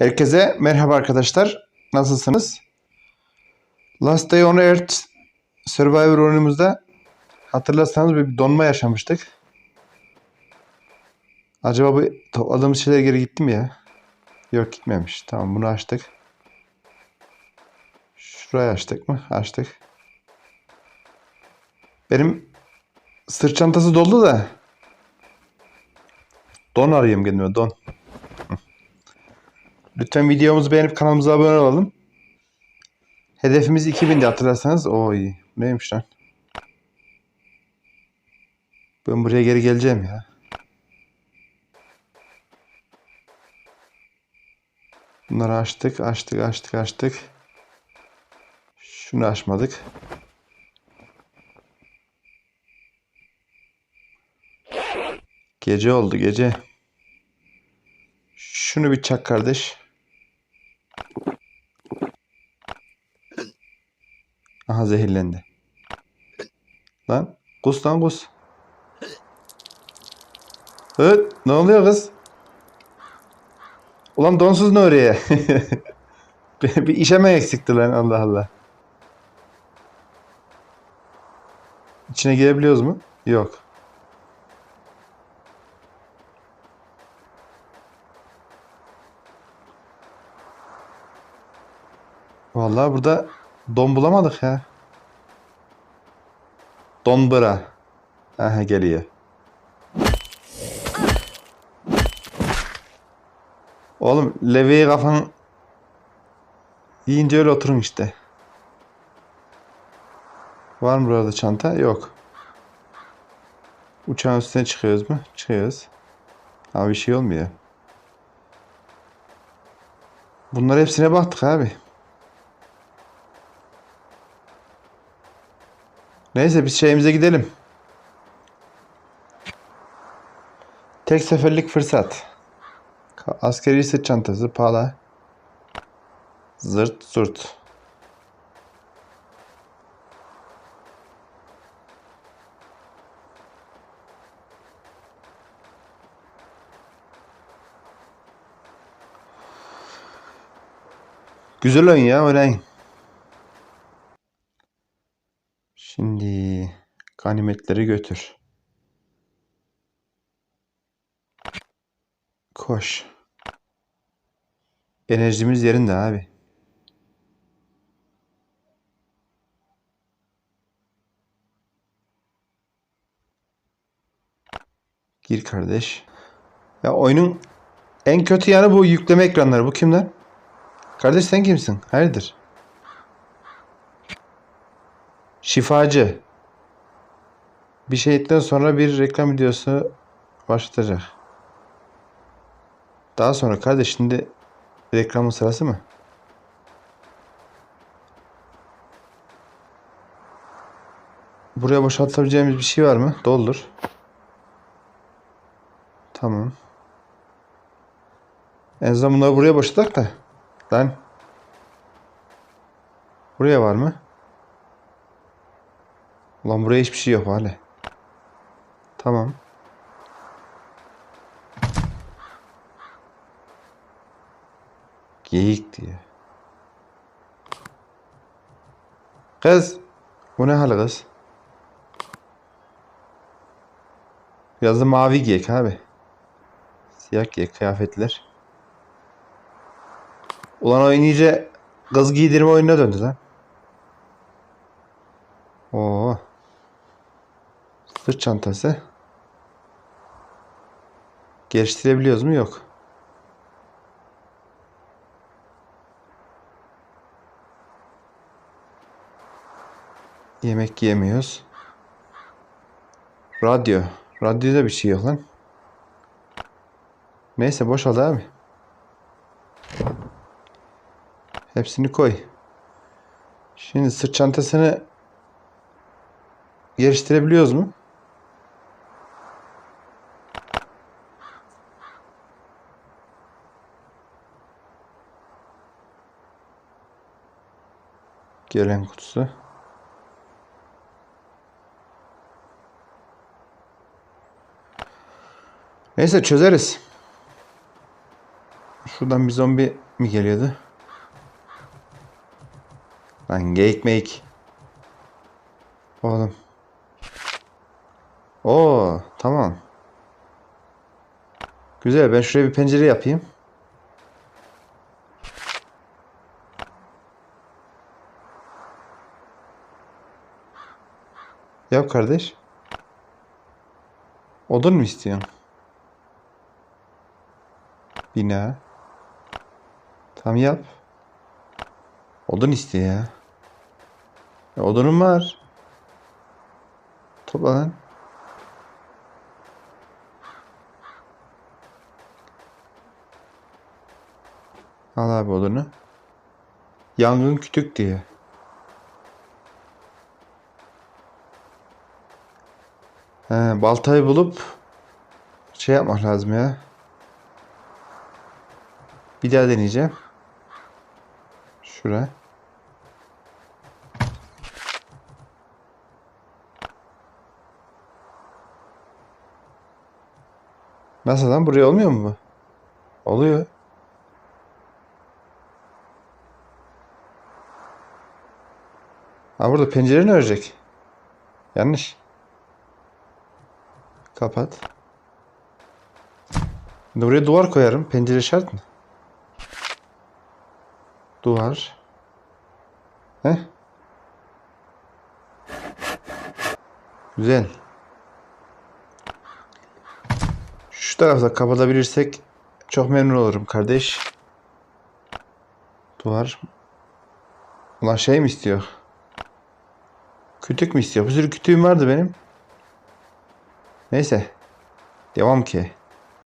Herkese merhaba arkadaşlar. Nasılsınız? Last Day on Earth Survivor oyunumuzda hatırlarsanız bir donma yaşamıştık. Acaba bu topladığımız şeyler geri gitti mi ya? Yok gitmemiş. Tamam bunu açtık. Şurayı açtık mı? Açtık. Benim sırt çantası doldu da don arayayım kendime don. Lütfen videomuzu beğenip kanalımıza abone olalım. Hedefimiz 2000'di hatırlarsanız. O iyi. Neymiş lan? Ben buraya geri geleceğim ya. Bunları açtık, açtık, açtık, açtık. Şunu açmadık. Gece oldu gece. Şunu bir çak kardeş. Aha zehirlendi. Lan kus lan kus. Evet ne oluyor kız? Ulan donsuz ne oraya? bir, bir işeme eksikti lan Allah Allah. İçine girebiliyoruz mu? Yok. Vallahi burada don bulamadık ya. Donbıra. Aha geliyor. Oğlum leveyi kafan yiyince öyle oturun işte. Var mı burada çanta? Yok. Uçağın üstüne çıkıyoruz mu? Çıkıyoruz. Ama bir şey olmuyor. Bunlar hepsine baktık abi. Neyse biz şeyimize gidelim. Tek seferlik fırsat. Askeri sırt çantası pala. Zırt zurt. Güzel oyun ya oynayın. Şimdi ganimetleri götür. Koş. Enerjimiz yerinde abi. Gir kardeş. Ya oyunun en kötü yanı bu yükleme ekranları. Bu kimden? Kardeş sen kimsin? Hayırdır? Şifacı. Bir şeyden sonra bir reklam videosu başlatacak. Daha sonra kardeş şimdi reklamın sırası mı? Buraya boşaltabileceğimiz bir şey var mı? Doldur. Tamam. En azından bunları buraya boşaltak da. Lan. Buraya var mı? Ulan buraya hiçbir şey yok hale. Tamam. Geyik diye. Kız. Bu ne hal kız? Biraz da mavi giyek abi. Siyah giyek kıyafetler. Ulan oyun iyice kız giydirme oyununa döndü lan. Oo. Sırt çantası. Geliştirebiliyoruz mu? Yok. Yemek yemiyoruz. Radyo. Radyoda bir şey yok lan. Neyse boşaldı abi. Hepsini koy. Şimdi sırt çantasını geliştirebiliyoruz mu? Gelen kutusu. Neyse çözeriz. Şuradan bir zombi mi geliyordu? Lan geyik meyik. Oğlum. Oo tamam. Güzel ben şuraya bir pencere yapayım. Yap kardeş. Odun mu istiyorsun? Bina. Tam yap. Odun istiyor ya. E, odunum var. Topla lan. Al abi odunu. Yangın kütük diye. He, baltayı bulup şey yapmak lazım ya. Bir daha deneyeceğim. Şuraya. Nasıl lan? Buraya olmuyor mu bu? Oluyor. Ha burada pencere ne örecek? Yanlış. Kapat. Şimdi buraya duvar koyarım. Pencere şart mı? Duvar. Heh. Güzel. Şu tarafta kapatabilirsek çok memnun olurum kardeş. Duvar. Ulan şey mi istiyor? Kütük mü istiyor? Bir sürü kütüğüm vardı benim. Neyse. Devam ki.